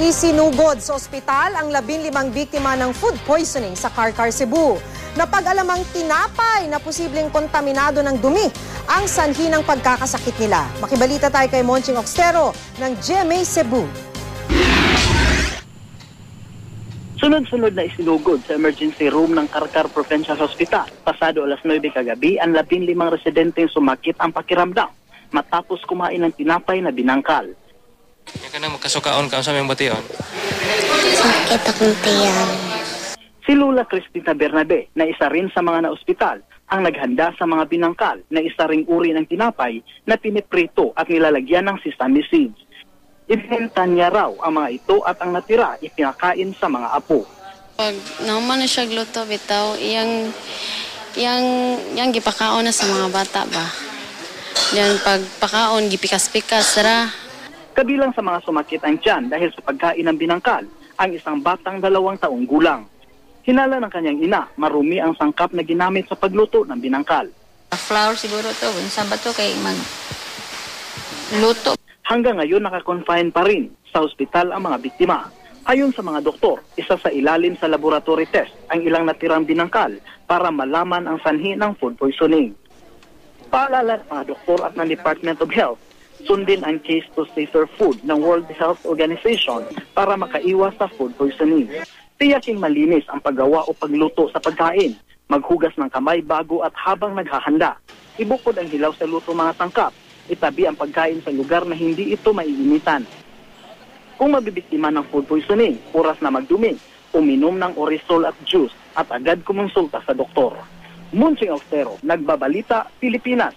Isinugod sa ospital ang 15 biktima ng food poisoning sa Karkar, Cebu. Napag-alamang tinapay na posibleng kontaminado ng dumi ang sanhi ng pagkakasakit nila. Makibalita tayo kay Monching Oxtero ng GMA Cebu. Sunod-sunod na isinugod sa emergency room ng Karkar Provincial Hospital. Pasado alas 9 kagabi, ang 15 residenteng sumakit ang pakiramdam matapos kumain ng tinapay na binangkal. Kaya ka na magkasukaon ka sa aming bation. Sakit akong tiyan. Si Lula Cristina Bernabe na isa rin sa mga naospital ang naghanda sa mga binangkal na isa ring uri ng tinapay na piniprito at nilalagyan ng sesame seeds. Ibinenta niya raw ang mga ito at ang natira ipinakain sa mga apo. Pag naman na siya gluto, bitaw, iyang, iyang, iyang gipakaon na sa mga bata ba. Yan, pag pakaon, gipikas-pikas, tara. Kabilang sa mga sumakit ang tiyan dahil sa pagkain ng binangkal ang isang batang dalawang taong gulang. Hinala ng kanyang ina, marumi ang sangkap na ginamit sa pagluto ng binangkal. Flour siguro to, unsa ba to kay mag luto. Hanggang ngayon nakakonfine pa rin sa ospital ang mga biktima. Ayon sa mga doktor, isa sa ilalim sa laboratory test ang ilang natirang binangkal para malaman ang sanhi ng food poisoning. Paalala ng mga doktor at ng Department of Health, sundin ang case to safer food ng World Health Organization para makaiwas sa food poisoning. Tiyaking malinis ang paggawa o pagluto sa pagkain, maghugas ng kamay bago at habang naghahanda. Ibukod ang hilaw sa luto mga tangkap, itabi ang pagkain sa lugar na hindi ito maiinitan. Kung mabibiktima ng food poisoning, oras na magdumi, uminom ng orisol at juice at agad kumonsulta sa doktor. Munching Austero, Nagbabalita, Pilipinas.